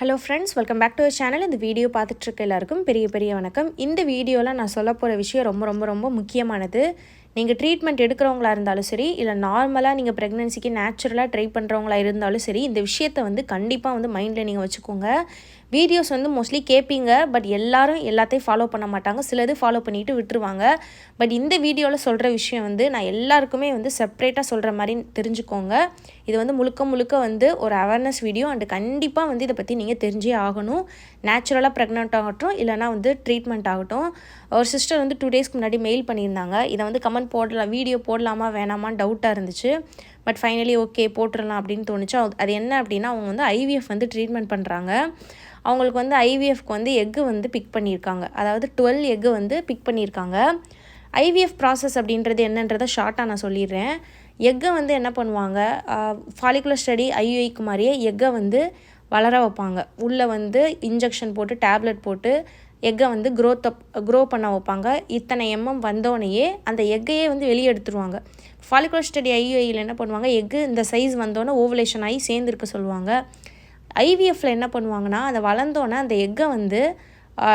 Hello friends welcome back to our channel இந்த video பார்த்துட்ருக்க எல்லாருக்கும் பெரிய பெரிய வணக்கம். இந்த வீடியோவில் நான் சொல்ல போகிற விஷயம் ரொம்ப ரொம்ப ரொம்ப முக்கியமானது. நீங்கள் ட்ரீட்மெண்ட் எடுக்கிறவங்களா இருந்தாலும் சரி இல்லை நார்மலாக நீங்கள் ப்ரெக்னென்சிக்கு நேச்சுரலாக ட்ரை பண்ணுறவங்களா இருந்தாலும் சரி இந்த விஷயத்தை வந்து கண்டிப்பாக வந்து மைண்டில் நீங்கள் வச்சுக்கோங்க. வீடியோஸ் வந்து மோஸ்ட்லி கேட்பீங்க பட் எல்லாரும் எல்லாத்தையும் ஃபாலோ பண்ண மாட்டாங்க. சிலது ஃபாலோ பண்ணிட்டு விட்டுருவாங்க. பட் இந்த வீடியோவில் சொல்கிற விஷயம் வந்து நான் எல்லாருக்குமே வந்து செப்ரேட்டாக சொல்கிற மாதிரி தெரிஞ்சுக்கோங்க. இது வந்து முழுக்க முழுக்க வந்து ஒரு அவேர்னஸ் வீடியோ அண்டு கண்டிப்பாக வந்து இதை பற்றி நீங்கள் தெரிஞ்சே ஆகணும். நேச்சுரலாக ப்ரெக்னென்ட் ஆகட்டும் இல்லைனா வந்து ட்ரீட்மெண்ட் ஆகட்டும். ஒரு சிஸ்டர் வந்து டூ டேஸ்க்கு முன்னாடி மெயில் பண்ணியிருந்தாங்க. இதை வந்து கமெண்ட் போடலாம் வீடியோ போடலாமா வேணாமான்னு டவுட்டாக இருந்துச்சு. பட் ஃபைனலி ஓகே போட்டுடலாம் அப்படின்னு தோணுச்சு. அது என்ன அப்படின்னா அவங்க வந்து ஐவிஎஃப் வந்து ட்ரீட்மெண்ட் பண்ணுறாங்க அவங்களுக்கு வந்து ஐவிஎஃப்க்கு வந்து எக்கு வந்து பிக் பண்ணியிருக்காங்க. அதாவது டுவெல் எக்கு வந்து பிக் பண்ணியிருக்காங்க. ஐவிஎஃப் ப்ராசஸ் அப்படின்றது என்னன்றதை ஷார்ட்டாக நான் சொல்லிடுறேன். எக்கை வந்து என்ன பண்ணுவாங்க? ஃபாலிகுலர் ஸ்டடி ஐயுஐக்கு மாதிரியே எக்கை வந்து வளர வைப்பாங்க. உள்ளே வந்து இன்ஜெக்ஷன் போட்டு டேப்லெட் போட்டு எக்கை வந்து க்ரோத் க்ரோ பண்ண வைப்பாங்க. இத்தனை எம்எம் வந்தோடனேயே அந்த எக்கையே வந்து வெளியே எடுத்துருவாங்க. ஃபாலிகுலர் ஸ்டடி ஐயுஐயில் என்ன பண்ணுவாங்க? எக்கு இந்த சைஸ் வந்தோடனே ஓவலேஷன் ஆகி சேர்ந்துருக்க சொல்லுவாங்க. ஐவிஎஃப்ல என்ன பண்ணுவாங்கன்னா அதை வளர்ந்தோன்னே அந்த எக்கை வந்து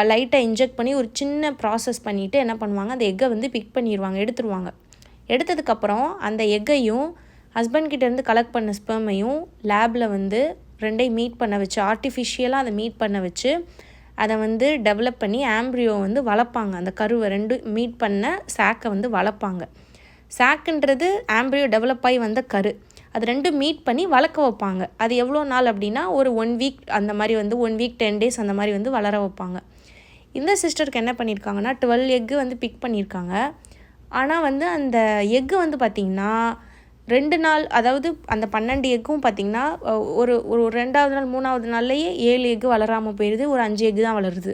லைட்டாக இன்ஜெக்ட் பண்ணி ஒரு சின்ன ப்ராசஸ் பண்ணிவிட்டு என்ன பண்ணுவாங்க அந்த எக்கை வந்து பிக் பண்ணிடுவாங்க எடுத்துருவாங்க. எடுத்ததுக்கப்புறம் அந்த எக்கையும் ஹஸ்பண்ட் கிட்டேருந்து கலெக்ட் பண்ண ஸ்பெர்மையும் லேபில் வந்து ரெண்டையும் மீட் பண்ண வச்சு ஆர்டிஃபிஷியலாக அதை மீட் பண்ண வச்சு அதை வந்து டெவலப் பண்ணி ஆம்ப்ரியோ வந்து வளர்ப்பாங்க. அந்த கருவை ரெண்டு மீட் பண்ண சாக்கை வந்து வளர்ப்பாங்க. சாக்குன்றது ஆம்ப்ரியோ டெவலப் ஆகி வந்த கரு. அது ரெண்டும் மீட் பண்ணி வளர்க்க வைப்பாங்க. அது எவ்வளோ நாள் அப்படின்னா ஒரு ஒன் வீக் அந்த மாதிரி வந்து ஒன் வீக் டென் டேஸ் அந்த மாதிரி வந்து வளர வைப்பாங்க. இந்த சிஸ்டருக்கு என்ன பண்ணியிருக்காங்கன்னா டுவெல் எக்கு வந்து பிக் பண்ணியிருக்காங்க. ஆனால் வந்து அந்த எக்கு வந்து பார்த்திங்கன்னா ரெண்டு நாள் அதாவது அந்த பன்னெண்டு எக்கும் பார்த்திங்கன்னா ஒரு ஒரு ரெண்டாவது நாள் மூணாவது நாள்லேயே ஏழு எக்கு வளராமல் போயிடுது ஒரு அஞ்சு எக்கு தான் வளருது.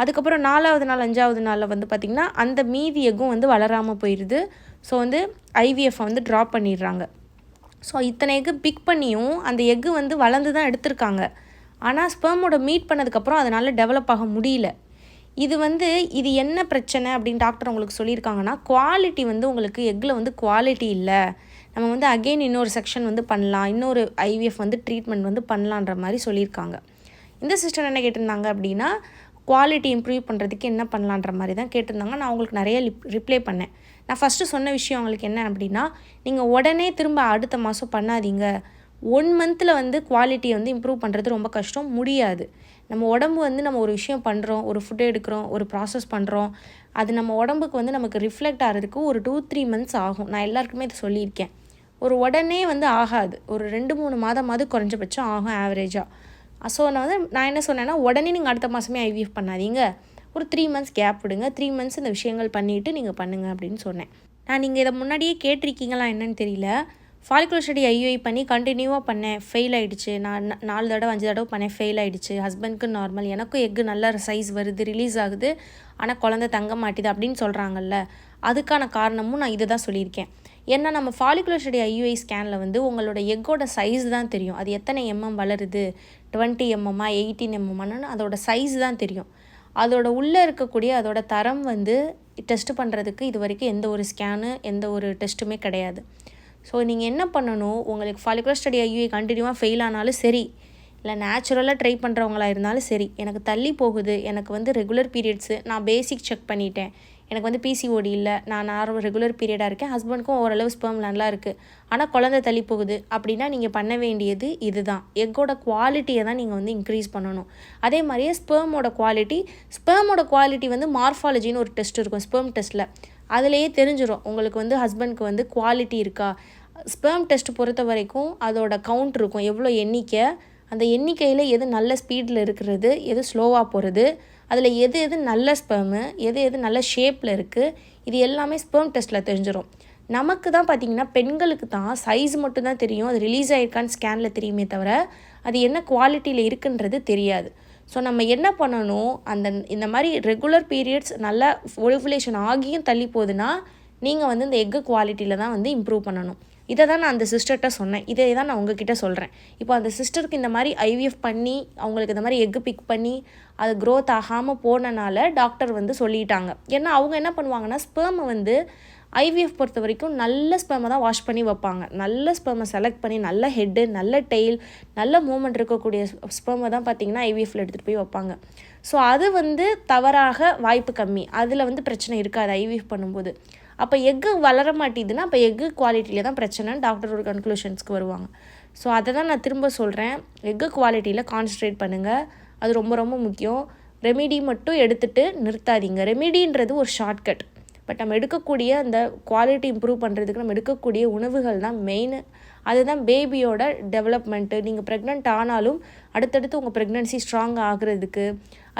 அதுக்கப்புறம் நாலாவது நாள் அஞ்சாவது நாளில் வந்து பார்த்திங்கன்னா அந்த மீதி எக்கும் வந்து வளராமல் போயிடுது ஸோ வந்து ஐவிஎஃப் வந்து ட்ராப் பண்ணிடுறாங்க. ஸோ இத்தனை எக்கு பிக் பண்ணியும் அந்த எக்கு வந்து வளர்ந்து தான் எடுத்திருக்காங்க. ஆனால் ஸ்பெர்மோட மீட் பண்ணதுக்கப்புறம் அதனால் டெவலப் ஆக முடியல. இது வந்து இது என்ன பிரச்சனை அப்படின்னு டாக்டர் உங்களுக்கு சொல்லியிருக்காங்கன்னா குவாலிட்டி வந்து உங்களுக்கு எக்கில் வந்து குவாலிட்டி இல்லை. நம்ம வந்து அகெயின் இன்னொரு செக்ஷன் வந்து பண்ணலாம். இன்னொரு ஐவிஎஃப் வந்து ட்ரீட்மெண்ட் வந்து பண்ணலான்ற மாதிரி சொல்லியிருக்காங்க. இந்த சிஸ்டர் என்ன கேட்டிருந்தாங்க அப்படின்னா குவாலிட்டி இம்ப்ரூவ் பண்ணுறதுக்கு என்ன பண்ணலான்ற மாதிரி தான் கேட்டிருந்தாங்க. நான் அவங்களுக்கு நிறைய ரிப்ளை பண்ணேன். நான் ஃபஸ்ட்டு சொன்ன விஷயம் அவங்களுக்கு என்ன அப்படின்னா நீங்கள் உடனே திரும்ப அடுத்த மாதம் பண்ணாதீங்க. ஒன் மந்தில் வந்து குவாலிட்டியை வந்து இம்ப்ரூவ் பண்ணுறது ரொம்ப கஷ்டம் முடியாது. நம்ம உடம்பு வந்து நம்ம ஒரு விஷயம் பண்ணுறோம் ஒரு ஃபுட்டு எடுக்கிறோம் ஒரு ப்ராசஸ் பண்ணுறோம் அது நம்ம உடம்புக்கு வந்து நமக்கு ரிஃப்ளெக்ட் ஆகிறதுக்கு ஒரு டூ த்ரீ மந்த்ஸ் ஆகும். நான் எல்லாருக்குமே இதை சொல்லியிருக்கேன். ஒரு உடனே வந்து ஆகாது. ஒரு ரெண்டு மூணு மாதமாவது குறைஞ்சபட்சம் ஆகும் ஆவரேஜாக ஸோ நான் வந்து நான் என்ன சொன்னேன்னா உடனே நீங்கள் அடுத்த மாதமே ஐவிஎஃப் பண்ணாதீங்க. ஒரு த்ரீ மந்த்ஸ் கேப் விடுங்க. த்ரீ மந்த்ஸ் இந்த விஷயங்கள் பண்ணிவிட்டு நீங்கள் பண்ணுங்கள் அப்படின்னு சொன்னேன். நான் நீங்கள் இதை முன்னாடியே கேட்டிருக்கீங்களா என்னன்னு தெரியல. ஃபாலிகுலர் ஸ்டடி ஐயுஐ பண்ணி கண்டினியூவாக பண்ணேன். ஃபெயில் ஆகிடுச்சு நான் நாலு தடவை அஞ்சு தடவை பண்ணேன். ஃபெயில் ஆகிடுச்சு ஹஸ்பண்ட்க்கு நார்மல் எனக்கும் எக்கு நல்ல சைஸ் வருது ரிலீஸ் ஆகுது. ஆனால் குழந்தை தங்க மாட்டேது அப்படின்னு சொல்கிறாங்கல்ல அதுக்கான காரணமும் நான் இதை தான் சொல்லியிருக்கேன். ஏன்னா நம்ம ஃபாலிகுலர் ஸ்டடி ஐயுஐ ஸ்கேனில் வந்து உங்களோட எக்கோட சைஸ் தான் தெரியும். அது எத்தனை எம்எம் வளருது? டுவெண்ட்டி எம்எம்மா எயிட்டீன் எம்எம்மான்னு அதோட சைஸ் தான் தெரியும். அதோட உள்ளே இருக்கக்கூடிய அதோட தரம் வந்து டெஸ்ட் பண்ணுறதுக்கு இது வரைக்கும் எந்த ஒரு ஸ்கேனு எந்த ஒரு டெஸ்ட்டுமே கிடையாது. ஸோ நீங்கள் என்ன பண்ணணும்? உங்களுக்கு ஃபாலிகுலர் ஸ்டடி ஐயூஐ கண்டினியூவாக ஃபெயில் ஆனாலும் சரி இல்லை நேச்சுரலாக ட்ரை பண்ணுறவங்களா இருந்தாலும் சரி எனக்கு தள்ளி போகுது எனக்கு வந்து ரெகுலர் பீரியட்ஸு நான் பேசிக் செக் பண்ணிட்டேன். எனக்கு வந்து பிசிஓடி இல்லை. நான் நார்மல் ரெகுலர் பீரியடாக இருக்கேன். ஹஸ்பண்ட்க்கும் ஓரளவு ஸ்பெர்ம் நல்லா இருக்குது ஆனால் குழந்தை தள்ளி போகுது. அப்படின்னா நீங்கள் பண்ண வேண்டியது இதுதான். எக்கோட குவாலிட்டியை தான் நீங்கள் வந்து இன்க்ரீஸ் பண்ணணும். அதே மாதிரியே ஸ்பெர்மோட குவாலிட்டி ஸ்பெர்மோட குவாலிட்டி வந்து மார்ஃபாலஜின்னு ஒரு டெஸ்ட் இருக்கும் ஸ்பெர்ம் டெஸ்ட்டில் அதுலேயே தெரிஞ்சிடும் உங்களுக்கு வந்து ஹஸ்பண்ட்க்கு வந்து குவாலிட்டி இருக்கா. ஸ்பெர்ம் டெஸ்ட் பொறுத்த வரைக்கும் அதோட கவுண்ட் இருக்கும். எவ்வளோ எண்ணிக்கை அந்த எண்ணிக்கையில் எது நல்ல ஸ்பீடில் இருக்கிறது எது ஸ்லோவாக போகிறது அதில் எது எது நல்ல ஸ்பெர்மு எது எது நல்ல ஷேப்பில் இருக்குது இது எல்லாமே ஸ்பெர்ம் டெஸ்ட்டில் தெரிஞ்சிடும் நமக்கு தான் பார்த்தீங்கன்னா பெண்களுக்கு தான் சைஸ் மட்டும் தான் தெரியும். அது ரிலீஸ் ஆகிருக்கான்னு ஸ்கேனில் தெரியுமே தவிர அது என்ன குவாலிட்டியில் இருக்குன்றது தெரியாது. ஸோ நம்ம என்ன பண்ணணும்? அந்த இந்த மாதிரி ரெகுலர் பீரியட்ஸ் நல்லா ஒலிஃபுலேஷன் ஆகியும் தள்ளி போகுதுன்னா நீங்கள் வந்து இந்த எக்கு குவாலிட்டியில் தான் வந்து இம்ப்ரூவ் பண்ணணும். இதை தான் நான் அந்த சிஸ்டர்கிட்ட சொன்னேன். இதை தான் நான் உங்ககிட்ட சொல்கிறேன் இப்போ அந்த சிஸ்டருக்கு இந்த மாதிரி ஐவிஎஃப் பண்ணி அவங்களுக்கு இந்த மாதிரி எக்கு பிக் பண்ணி அது க்ரோத் ஆகாமல் போனனால டாக்டர் வந்து சொல்லிட்டாங்க. ஏன்னா அவங்க என்ன பண்ணுவாங்கன்னா ஸ்பேமை வந்து ஐவிஎஃப் பொறுத்த வரைக்கும் நல்ல ஸ்பெமை தான் வாஷ் பண்ணி வைப்பாங்க. நல்ல ஸ்பெர்மை செலக்ட் பண்ணி நல்ல ஹெட்டு நல்ல டெய்ல் நல்ல மூமெண்ட் இருக்கக்கூடிய ஸ்பெமை தான் பார்த்திங்கன்னா ஐவிஎஃப்ல எடுத்துகிட்டு போய் வைப்பாங்க. ஸோ அது வந்து தவறாக வாய்ப்பு கம்மி. அதில் வந்து பிரச்சனை இருக்காது ஐவிஎஃப் பண்ணும்போது. அப்போ எக்கு வளர மாட்டேதுன்னா அப்போ எக்கு குவாலிட்டியில் தான் பிரச்சனைன்னு டாக்டர் ஒரு கன்க்ளூஷன்ஸ்க்கு வருவாங்க. ஸோ அதை தான் நான் திரும்ப சொல்கிறேன் எக்கு குவாலிட்டியில் கான்சன்ட்ரேட் பண்ணுங்கள் அது ரொம்ப ரொம்ப முக்கியம். ரெமிடி மட்டும் எடுத்துகிட்டு நிறுத்தாதீங்க. ரெமிடின்றது ஒரு ஷார்ட்கட் பட் நம்ம எடுக்கக்கூடிய அந்த குவாலிட்டி இம்ப்ரூவ் பண்ணுறதுக்கு நம்ம எடுக்கக்கூடிய உணவுகள் தான் மெயின் அதுதான் பேபியோட டெவலப்மெண்ட்டு நீங்கள் ப்ரெக்னென்ட் ஆனாலும் அடுத்தடுத்து உங்கள் ப்ரெக்னென்சி ஸ்ட்ராங் ஆகுறதுக்கு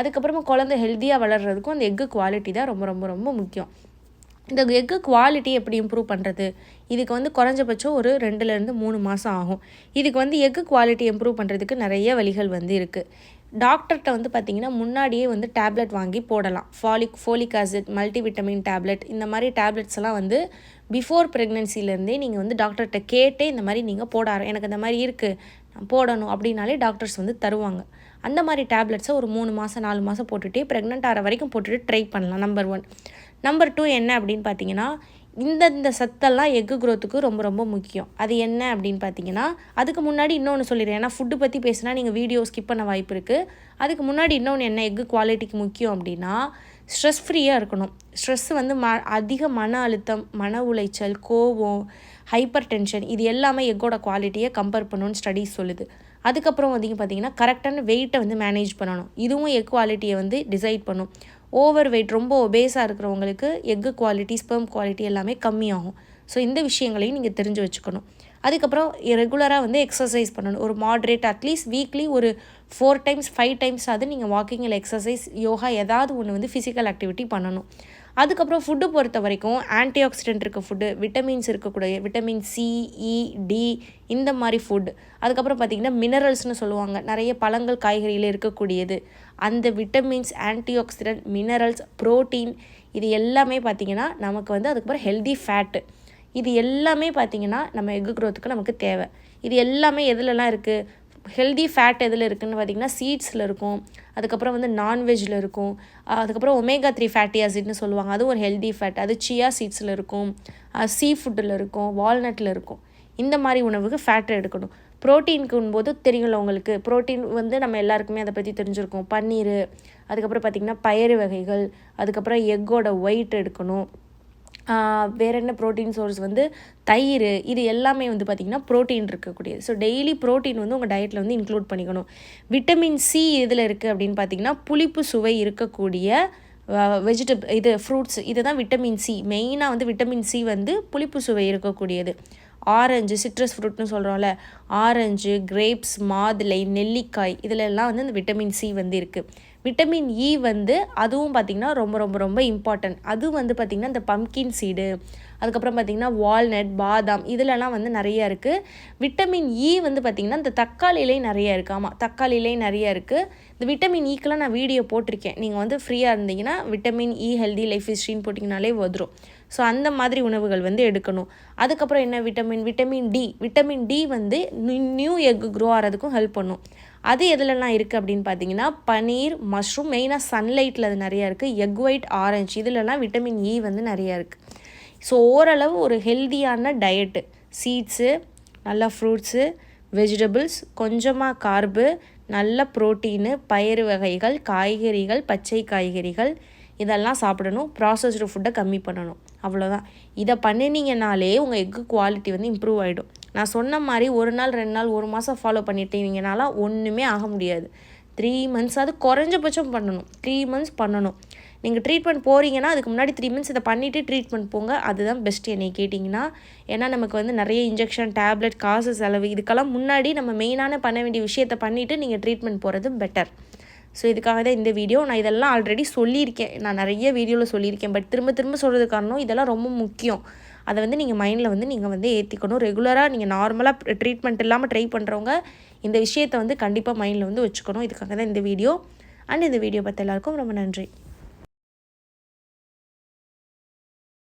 அதுக்கப்புறமா குழந்தை ஹெல்த்தியாக வளர்கிறதுக்கும் அந்த எக்கு குவாலிட்டி தான் ரொம்ப ரொம்ப ரொம்ப முக்கியம். இந்த எக்கு குவாலிட்டி எப்படி இம்ப்ரூவ் பண்ணுறது இதுக்கு வந்து குறைஞ்சபட்சம் ஒரு ரெண்டுலேருந்து மூணு மாதம் ஆகும். இதுக்கு வந்து எக்கு குவாலிட்டி இம்ப்ரூவ் பண்ணுறதுக்கு நிறைய வழிகள் வந்து இருக்குது டாக்டர்கிட்ட வந்து பார்த்திங்கன்னா முன்னாடியே வந்து டேப்லெட் வாங்கி போடலாம். Folic folic acid multivitamin tablet இந்த மாதிரி டேப்லெட்ஸ் எல்லாம் வந்து பிஃபோர் ப்ரெக்னென்சிலேருந்தே நீங்கள் வந்து டாக்டர்கிட்ட கேட்டே இந்த மாதிரி நீங்கள் போட எனக்கு இந்த மாதிரி இருக்குது நான் போடணும் அப்படின்னாலே டாக்டர்ஸ் வந்து தருவாங்க. அந்த மாதிரி டேப்லெட்ஸை ஒரு மூணு மாதம் நாலு மாதம் போட்டுகிட்டே ப்ரெக்னென்ட் ஆகிற வரைக்கும் போட்டுட்டு ட்ரை பண்ணலாம் நம்பர் ஒன் நம்பர் டூ என்ன அப்படின்னு பார்த்தீங்கன்னா இந்த இந்த சத்தெல்லாம் எக்கு க்ரோத்துக்கு ரொம்ப ரொம்ப முக்கியம். அது என்ன அப்படின்னு பார்த்தீங்கன்னா அதுக்கு முன்னாடி இன்னொன்று சொல்லிடுறேன். ஏன்னா ஃபுட்டு பற்றி பேசினா நீங்கள் வீடியோ ஸ்கிப் பண்ண வாய்ப்பு இருக்குது அதுக்கு முன்னாடி இன்னொன்று என்ன எக்கு குவாலிட்டிக்கு முக்கியம் அப்படின்னா ஸ்ட்ரெஸ் ஃப்ரீயாக இருக்கணும். ஸ்ட்ரெஸ் வந்து ம அதிக மன அழுத்தம் மன உளைச்சல் கோவம் ஹைப்பர் டென்ஷன் இது எல்லாமே எக்கோட குவாலிட்டியை கம்பேர் பண்ணணும்னு ஸ்டடீஸ் சொல்லுது. அதுக்கப்புறம் வந்து பார்த்தீங்கன்னா கரெக்டான வெயிட்டை வந்து மேனேஜ் பண்ணணும். இதுவும் எக் குவாலிட்டியை வந்து டிசைட் பண்ணும். ஓவர் வெயிட் ரொம்ப ஒபேஸாக இருக்கிறவங்களுக்கு எக்கு குவாலிட்டி ஸ்பெர்ம் குவாலிட்டி எல்லாமே கம்மியாகும். ஸோ இந்த விஷயங்களையும் நீங்கள் தெரிஞ்சு வச்சுக்கணும். அதுக்கப்புறம் ரெகுலராக வந்து எக்ஸசைஸ் பண்ணணும். ஒரு மாட்ரேட் அட்லீஸ்ட் வீக்லி ஒரு ஃபோர் டைம்ஸ் ஃபைவ் டைம்ஸ் அது நீங்கள் வாக்கிங் இல்லை எக்ஸசைஸ் யோகா ஏதாவது ஒன்று வந்து ஃபிசிக்கல் ஆக்டிவிட்டி பண்ணணும். அதுக்கப்புறம் ஃபுட்டு பொறுத்த வரைக்கும் ஆன்டி ஆக்சிடென்ட் இருக்க ஃபுட்டு விட்டமின்ஸ் இருக்கக்கூடிய விட்டமின் சி இ டி இந்த மாதிரி ஃபுட் அதுக்கப்புறம் பார்த்திங்கன்னா மினரல்ஸ்னு சொல்லுவாங்க. நிறைய பழங்கள் காய்கறியில் இருக்கக்கூடியது. அந்த vitamins antioxidant minerals protein இது எல்லாமே பார்த்திங்கன்னா நமக்கு வந்து அதுக்கப்புறம் ஹெல்தி ஃபேட்டு இது எல்லாமே பார்த்திங்கன்னா நம்ம எக் க்ரோத்துக்கு நமக்கு தேவை. இது எல்லாமே எதுலலாம் இருக்குது ஹெல்தி ஃபேட் எதில் இருக்குதுன்னு பார்த்திங்கன்னா சீட்ஸில் இருக்கும். அதுக்கப்புறம் வந்து நான்வெஜ்ஜில் இருக்கும். அதுக்கப்புறம் ஒமேகா த்ரீ ஃபேட்டி ஆசிட்னு சொல்லுவாங்க. அதுவும் ஒரு ஹெல்தி ஃபேட் அது சியா சீட்ஸில் இருக்கும். சீ ஃபுட்டில் இருக்கும். வால்நட்டில் இருக்கும். இந்த மாதிரி உணவுக்கு ஃபேட்டை எடுக்கணும். ப்ரோட்டீனுக்குன் போது தெரியும்ல உங்களுக்கு. ப்ரோட்டீன் வந்து நம்ம எல்லாருக்குமே அதை பற்றி தெரிஞ்சிருக்கோம். பன்னீர் அதுக்கப்புறம் பார்த்திங்கன்னா பயறு வகைகள் அதுக்கப்புறம் எக்கோட ஒயிட் எடுக்கணும். வேறு என்ன ப்ரோட்டீன் சோர்ஸ் வந்து தயிர் இது எல்லாமே வந்து பார்த்திங்கன்னா ப்ரோட்டீன் இருக்கக்கூடியது. ஸோ டெய்லி ப்ரோட்டீன் வந்து உங்கள் டயட்டில் வந்து இன்க்ளூட் பண்ணிக்கணும். விட்டமின் சி இதில் இருக்குது அப்படின்னு பார்த்திங்கன்னா புளிப்பு சுவை இருக்கக்கூடிய வெஜிடபிள் இது ஃப்ரூட்ஸ் இதுதான் விட்டமின் சி மெயினாக வந்து விட்டமின் சி வந்து புளிப்பு சுவை இருக்கக்கூடியது. ஆரஞ்சு சிட்ரஸ் ஃப்ரூட்னு சொல்கிறோம்ல ஆரஞ்சு கிரேப்ஸ் மாதுளை நெல்லிக்காய் இதில் எல்லாம் வந்து இந்த விட்டமின் சி வந்து இருக்குது விட்டமின் இ e வந்து அதுவும் பார்த்திங்கன்னா ரொம்ப ரொம்ப ரொம்ப இம்பார்ட்டன்ட் அது வந்து பார்த்திங்கன்னா இந்த பம்கின் சீடு அதுக்கப்புறம் பார்த்திங்கன்னா வால்நட் பாதாம் இதிலலாம் வந்து நிறையா இருக்குது விட்டமின் இ e வந்து பார்த்திங்கன்னா இந்த தக்காளிலேயும் நிறைய இருக்குது ஆமாம் தக்காளிலே நிறைய இருக்குது இந்த விட்டமின் ஈக்கெலாம் e நான் வீடியோ போட்டிருக்கேன். நீங்கள் வந்து ஃப்ரீயாக இருந்தீங்கன்னா விட்டமின் இ ஹெல்தி லைஃப் ஹிஸ்ட்ரின்னு போட்டிங்கனாலே வந்துடும் ஸோ அந்த மாதிரி உணவுகள் வந்து எடுக்கணும். அதுக்கப்புறம் என்ன vitamin vitamin D vitamin D வந்து நியூ எக் க்ரோ ஆகிறதுக்கும் ஹெல்ப் பண்ணும். அது எதுலலாம் இருக்குது அப்படின்னு பார்த்தீங்கன்னா பனீர் மஷ்ரூம் மெயினாக சன்லைட்டில் அது நிறையா இருக்குது எக் ஒயிட் ஆரஞ்சு இதிலலாம் விட்டமின் இ e வந்து நிறையா இருக்குது ஸோ ஓரளவு ஒரு ஹெல்தியான டயட்டு சீட்ஸு நல்ல ஃப்ரூட்ஸு வெஜிடபிள்ஸ் கொஞ்சமாக கார்பு நல்ல ப்ரோட்டீனு பயிறு வகைகள் காய்கறிகள் பச்சை காய்கறிகள் இதெல்லாம் சாப்பிடணும். ப்ராசஸ்டு ஃபுட்டை கம்மி பண்ணணும். அவ்வளோதான் இதை பண்ணினீங்கனாலே உங்கள் எக்கு குவாலிட்டி வந்து இம்ப்ரூவ் ஆகிடும் நான் சொன்ன மாதிரி ஒரு நாள் ரெண்டு நாள் ஒரு மாதம் ஃபாலோ பண்ணிட்டீங்கனால ஒன்றுமே ஆக முடியாது. த்ரீ மந்த்ஸ் அது குறைஞ்சபட்சம் பண்ணணும். த்ரீ மந்த்ஸ் பண்ணணும். நீங்கள் ட்ரீட்மெண்ட் போகிறீங்கன்னா அதுக்கு முன்னாடி த்ரீ மந்த்ஸ் இதை பண்ணிவிட்டு ட்ரீட்மெண்ட் போங்க. அதுதான் பெஸ்ட் என்னை கேட்டிங்கன்னா. ஏன்னா நமக்கு வந்து நிறைய இன்ஜெக்ஷன் டேப்லெட் காசு செலவு இதுக்கெல்லாம் முன்னாடி நம்ம மெயினான பண்ண வேண்டிய விஷயத்தை பண்ணிவிட்டு நீங்கள் ட்ரீட்மெண்ட் போகிறது பெட்டர் ஸோ இதுக்காக தான் இந்த வீடியோ நான் இதெல்லாம் ஆல்ரெடி சொல்லியிருக்கேன். நான் நிறைய வீடியோவில் சொல்லியிருக்கேன். பட் திரும்ப திரும்ப சொல்கிறது காரணம் இதெல்லாம் ரொம்ப முக்கியம். அதை வந்து நீங்கள் மைண்டில் வந்து நீங்கள் வந்து ஏற்றிக்கணும் ரெகுலராக நீங்கள் நார்மலாக ட்ரீட்மெண்ட் இல்லாமல் ட்ரை பண்ணுறவங்க இந்த விஷயத்தை வந்து கண்டிப்பாக மைண்டில் வந்து வச்சுக்கணும். இதுக்காக தான் இந்த வீடியோ அண்ட் இந்த வீடியோ பார்த்த எல்லாருக்கும் ரொம்ப நன்றி.